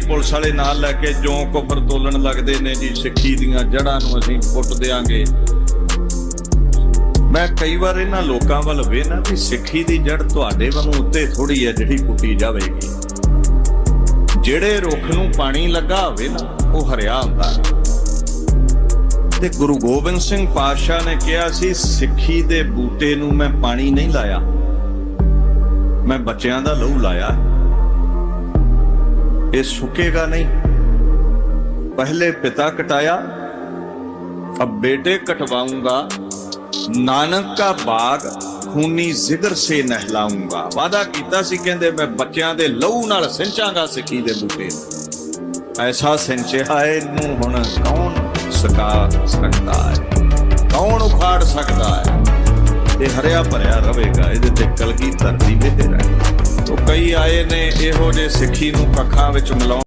Police ਵਾਲੇ ਨਾਲ ਲੈ ਕੇ ਜੋ ਕੁਫਰ ਤੋਲਣ ਲੱਗਦੇ ਨੇ ਜੀ, ਸਿੱਖੀ ਦੀਆਂ ਜੜ੍ਹਾਂ ਨੂੰ ਅਸੀਂ ਪੁੱਟ ਦੇਾਂਗੇ ਮੈਂ ਕਈ ਵਾਰ ਇਹਨਾਂ ਲੋਕਾਂ ਵੱਲ ਵੇਖਣਾ ਵੀ ਸਿੱਖੀ ਦੀ ਜੜ ਤੁਹਾਡੇ ਵਾਂਗੂ ਉੱਤੇ ਥੋੜੀ ਹੈ ਜਿਹੜੀ ਪੁੱਟੀ ਜਾਵੇਗੀ। ਜਿਹੜੇ ਰੁੱਖ ਨੂੰ ਪਾਣੀ ਲੱਗਾ ਹੋਵੇ ਨਾ, ਉਹ ਹਰਿਆ ਹੁੰਦਾ ਤੇ ਗੁਰੂ ਗੋਬਿੰਦ ਸਿੰਘ ਪਾਤਸ਼ਾਹ ਨੇ ਕਿਹਾ ਸੀ, ਸਿੱਖੀ ਦੇ ਬੂਟੇ ਨੂੰ ਮੈਂ ਪਾਣੀ ਨਹੀਂ ਲਾਇਆ। ਮੈਂ ਬੱਚਿਆਂ ਦਾ ਲਹੂ ਲਾਇਆ। ਇਹ ਸੁੱਕੇਗਾ ਨਹੀਂ ਪਹਿਲੇ ਪਿਤਾ ਕਟਾਇਆ अब बेटे कटवाऊंगा ਨਾਨਕ ਦਾ ਬਾਗ ਖੂਨੀ ਜ਼ਿਗਰ ਸੇ ਨਹਿਲਾਉਂਗਾ ਵਾਦਾ ਕੀਤਾ ਸੀ ਕਹਿੰਦੇ ਮੈਂ ਬੱਚਿਆਂ ਦੇ ਲਹੂ ਨਾਲ ਸਿੰਚਾਂਗਾ ਸਿੱਖੀ ਦੇ ਬੂਟੇ ਨੂੰ। ਐਸਾ ਸਿੰਚਿਆ ਇਹਨੂੰ ਹੁਣ ਕੌਣ ਸਕਾ ਸਕਦਾ ਹੈ ਕੌਣ ਉਖਾੜ ਸਕਦਾ ਹੈ ਇਹ ਹਰਿਆ ਭਰਿਆ ਰਵੇਗਾ ਇਹਦੇ ਤੇ ਕਲਗੀ ਧਰਤੀ ਤੇ ਰਹਿ ਤੋ ਕਈ ਆਏ ਨੇ ਇਹੋ ਜੇ ਸਿੱਖੀ ਨੂੰ ਕੱਖਾਂ ਵਿੱਚ ਮਿਲਾਉਣ